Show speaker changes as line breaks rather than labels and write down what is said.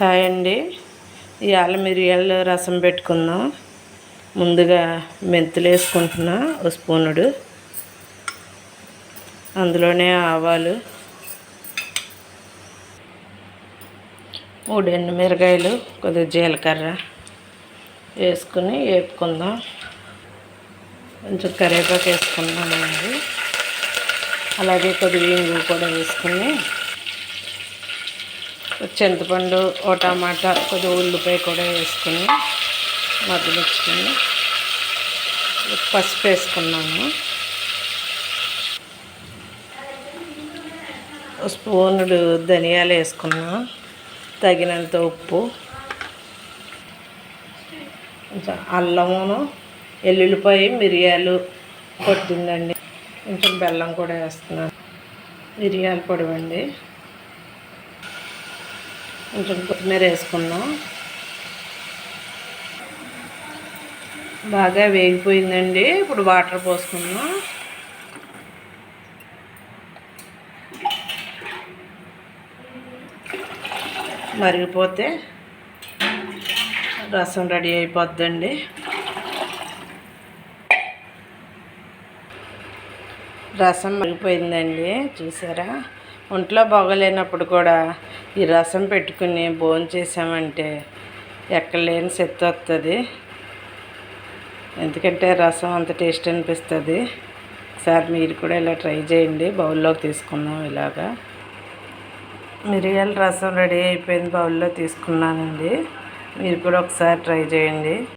Hi అండి. ఇవాళ మిరియాలు రసం పెట్టుకుందాం ముందుగా మెంతులు వేసుకుంటున్నా ఒక స్పూనుడు. అందులోనే ఆవాలు. మూడు ఎండుమిరకాయలు కొద్దిగా జీలకర్ర వేసుకుని వేపుకుందాం. కొంచెం కరివేపాకు వేసుకున్నామండి అలాగే కొద్దిగా ఇంగు కూడా వేసుకుని చింతపండు ఓ టమాటా కొద్దిగా ఉల్లిపాయ కూడా వేసుకుని మగ్గనిచ్చుకొని పసుపు వేసుకున్నాము స్పూనుడు ధనియాలు వేసుకున్నాం తగినంత ఉప్పు కొంచెం అల్లమును ఎల్లుల్లిపాయ మిరియాలు కొట్టిందండి కొంచెం బెల్లం కూడా వేస్తున్నాను. మిరియాల పొడివండి కొంచెం కొత్తిమీర వేసుకుందాం బాగా వేగిపోయిందండి. ఇప్పుడు వాటర్ పోసుకుందాం. మరిగిపోతే రసం రెడీ అయిపోద్దండి. రసం మరిగిపోయిందండి. చూసారా? ఒంట్లో బాగోలేనప్పుడు కూడా ఈ రసం పెట్టుకుని భోజనం చేసామంటే ఎక్కడలేని శక్తి వస్తుంది. ఎందుకంటే రసం అంత టేస్ట్ అనిపిస్తుంది. ఒకసారి మీరు కూడా ఇలా ట్రై చేయండి. బౌల్లోకి తీసుకుందాం ఇలాగా. మిరియాల రసం రెడీ అయిపోయింది. బౌల్లో తీసుకున్నానండి. మీరు కూడా ఒకసారి ట్రై చేయండి.